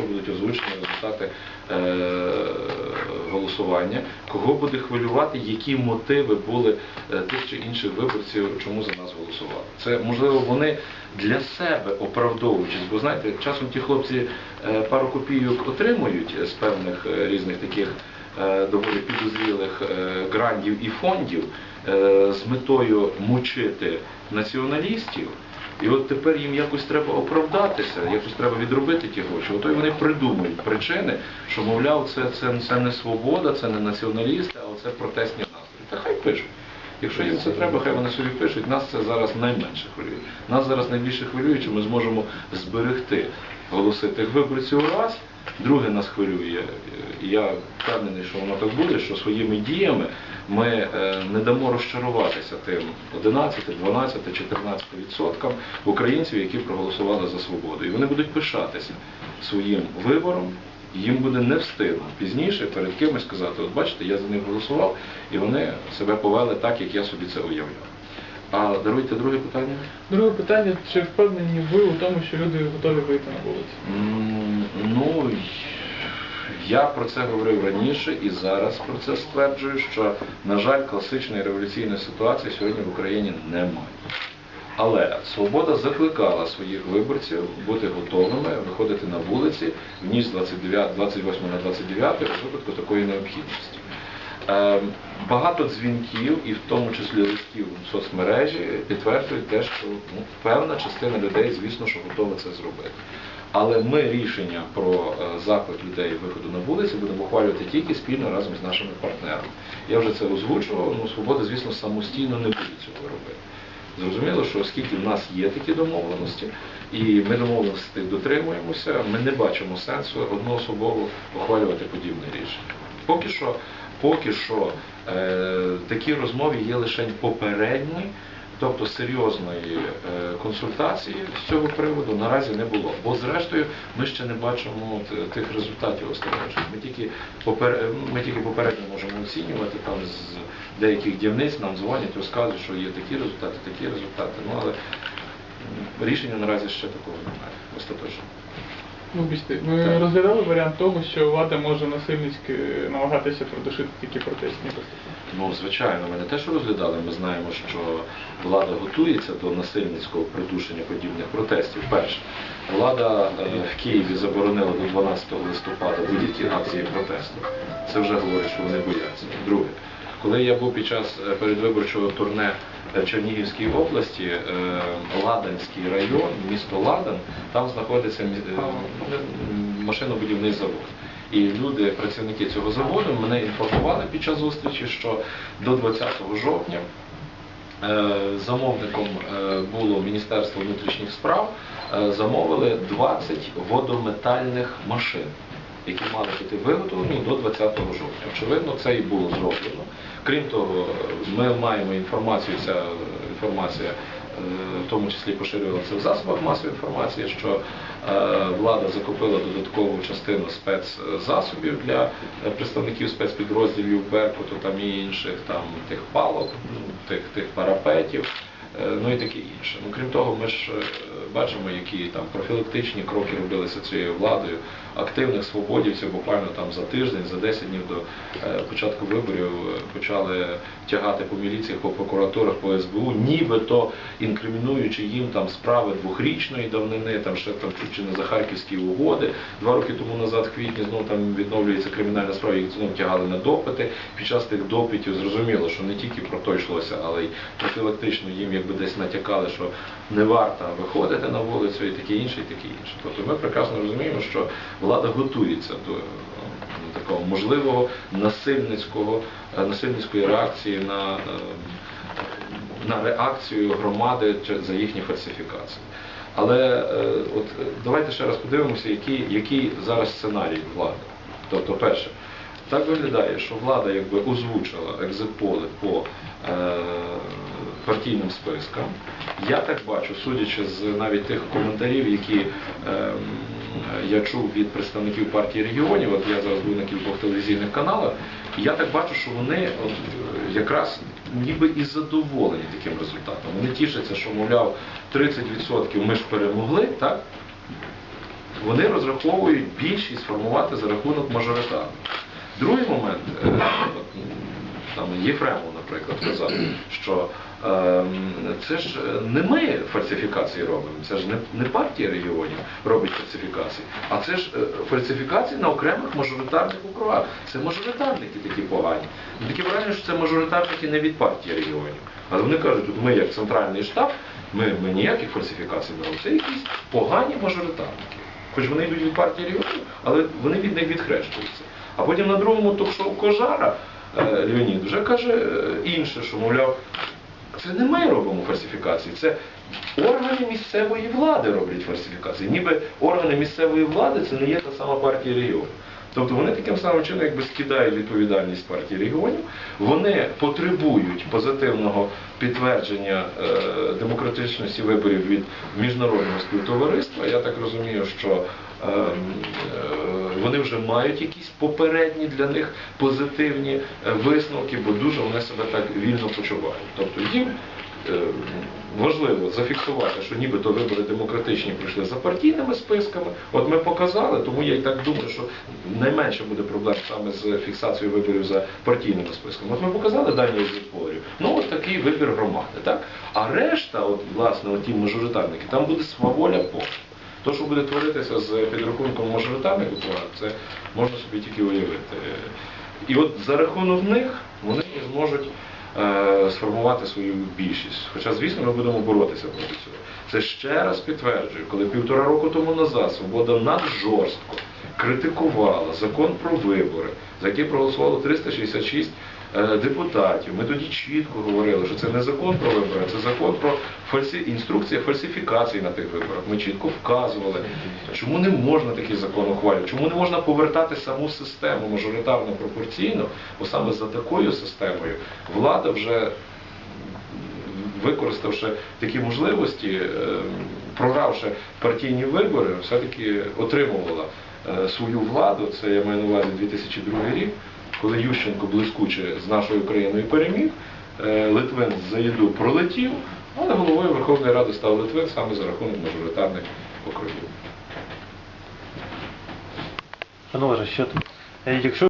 якщо будуть озвучені результати е, голосування, кого буде хвилювати, які мотиви були е, тих чи інших виборців, чому за нас голосували. Це можливо вони для себе оправдовуючись, бо знаєте, часом ті хлопці е, пару копійок отримують з певних різних таких доволі підозрілих грантів і фондів з метою мучити націоналістів. І от тепер їм якось треба оправдатися, якось треба відробити ті гроші. Ото й вони придумують причини, що, мовляв, це, це, це не свобода, це не націоналісти, а це протестні настрої. Та хай пишуть. Якщо їм це треба, хай вони собі пишуть. Нас це зараз найменше хвилює. Нас зараз найбільше хвилює, чи ми зможемо зберегти голоси тих виборців раз. Друге нас хвилює, я впевнений, що воно так буде, що своїми діями ми е, не дамо розчаруватися тим 11, 12, 14 відсоткам українців, які проголосували за свободу. І вони будуть пишатися своїм вибором, їм буде не встидно пізніше перед кимось сказати, от бачите, я за них голосував, і вони себе повели так, як я собі це уявляв. А даруйте друге питання. Друге питання, чи впевнені ви у тому, що люди готові вийти на вулицю? М, Ну, я про це говорив раніше і зараз про це стверджую, що, на жаль, класичної революційної ситуації сьогодні в Україні немає. Але свобода закликала своїх виборців бути готовими виходити на вулиці в ніч з 29, 28 на 29 у випадку такої необхідності. Е, Багато дзвінків, і в тому числі листів в соцмережі, підтверджують те, що ну, певна частина людей, звісно, що готова це зробити. Але ми рішення про е, заклик людей виходу на вулиці будемо ухвалювати тільки спільно разом з нашими партнерами. Я вже це озвучував. Ну, свобода, звісно, самостійно не буде цього робити. Зрозуміло, що оскільки в нас є такі домовленості, і ми домовленості дотримуємося, ми не бачимо сенсу одноособово ухвалювати подібне рішення. Поки що, поки що е, такі розмови є лише попередні, тобто серйозної е, консультації з цього приводу наразі не було. Бо зрештою ми ще не бачимо тих результатів остаточних. Ми тільки попер... ми тільки попередньо можемо оцінювати там з деяких дільниць нам дзвонять, розказують, що є такі результати, такі результати. Ну але рішення наразі ще такого немає. Остаточно. Вибачте, ми Так. розглядали варіант того, що влада може насильницьки намагатися придушити такі протестні виступи. Ну, звичайно, ми не те, що розглядали, ми знаємо, що влада готується до насильницького придушення подібних протестів. Перше, влада е, в Києві заборонила до 12 листопада будь-які акції протесту. Це вже говорить, що вони бояться. Друге, коли я був під час е, передвиборчого турне в Чернігівській області, е, Ладанський район, місто Ладан, там знаходиться е, машинобудівний завод. І люди, працівники цього заводу, мене інформували під час зустрічі, що до 20 жовтня е, замовником е, було Міністерство внутрішніх справ, е, замовили 20 водометальних машин, які мали бути виготовлені до 20 жовтня. Очевидно, це і було зроблено. Крім того, ми маємо інформацію, ця інформація в тому числі поширювалося в засобах масової інформації, що е, влада закупила додаткову частину спецзасобів для е, представників спецпідрозділів Беркуту там і інших там тих палок, ну, тих, тих парапетів. Е, Ну і таке інше. Ну крім того, ми ж е, бачимо, які там профілактичні кроки робилися цією владою. Активних свободівців буквально там за тиждень, за 10 днів до е, початку виборів почали тягати по міліціях, по прокуратурах, по СБУ, нібито інкримінуючи їм там справи двохрічної давнини, там ще там чуть не за харківські угоди. Два роки тому назад, в квітні, знову там відновлюється кримінальна справа, їх знову тягали на допити. Під час тих допитів зрозуміло, що не тільки про то йшлося, але й профілактично їм якби десь натякали, що не варто виходити на вулицю і таке інше, і таке інше. Тобто ми прекрасно розуміємо, що влада готується до е, такого можливого насильницького е, насильницької реакції на, е, на реакцію громади за їхні фальсифікації. Але е, от давайте ще раз подивимося, який, який зараз сценарій влади. Тобто, перше, так виглядає, що влада якби озвучила екзитполи по е, партійним спискам. Я так бачу, судячи з навіть тих коментарів, які ем, я чув від представників партії регіонів, от я зараз був на кількох телевізійних каналах, я так бачу, що вони от, е, якраз ніби і задоволені таким результатом. Вони тішаться, що, мовляв, 30% ми ж перемогли, так? вони розраховують більшість формувати за рахунок мажоритарних. Другий момент, е, там Єфремов, наприклад, казав, що це ж е, не ми фальсифікації робимо, це ж не, партія регіонів робить фальсифікації, а це ж е, фальсифікації на окремих мажоритарних округах. Це мажоритарники такі погані. Ну, Таке враження, що це мажоритарники не від партії регіонів. Але вони кажуть, от ми як центральний штаб, ми, ми ніяких фальсифікацій не робимо. Це якісь погані мажоритарники. Хоч вони йдуть від партії регіонів, але вони від них відхрещуються. А потім на другому ток-шоу Кожара е, Леонід вже каже інше, що мовляв, це не ми робимо фальсифікації, це органи місцевої влади роблять фальсифікації. Ніби органи місцевої влади це не є та сама партія регіонів. Тобто вони таким самим чином якби скидають відповідальність партії регіонів, вони потребують позитивного підтвердження е, демократичності виборів від міжнародного співтовариства. Я так розумію, що ем, е, вони вже мають якісь попередні для них позитивні е, висновки, бо дуже вони себе так вільно почувають. Тобто їм е, важливо зафіксувати, що нібито вибори демократичні пройшли за партійними списками. От ми показали, тому я і так думаю, що найменше буде проблем саме з фіксацією виборів за партійними списками. От ми показали дані екзитполів. Ну от такий вибір громади, так? А решта, от власне, от ті мажоритарники, там буде сваволя повна. То, що буде творитися з підрахунком мажоритарних округах, це можна собі тільки уявити. І от за рахунок них вони зможуть е, сформувати свою більшість. Хоча, звісно, ми будемо боротися проти цього. Це ще раз підтверджує, коли півтора року тому назад Свобода наджорстко критикувала закон про вибори, за який проголосувало 366 е, депутатів. Ми тоді чітко говорили, що це не закон про вибори, це закон про фальсі... інструкція фальсифікацій на тих виборах. Ми чітко вказували, чому не можна такий закон ухвалювати, чому не можна повертати саму систему мажоритарно пропорційно, бо саме за такою системою влада вже використавши такі можливості, е, програвши партійні вибори, все-таки отримувала е, свою владу. Це я маю на увазі 2002 рік, коли Ющенко блискуче з нашою країною переміг. е, Литвин за їду пролетів, але головою Верховної Ради став Литвин саме за рахунок мажоритарних округів. Пане Олеже, що тут. Е, Якщо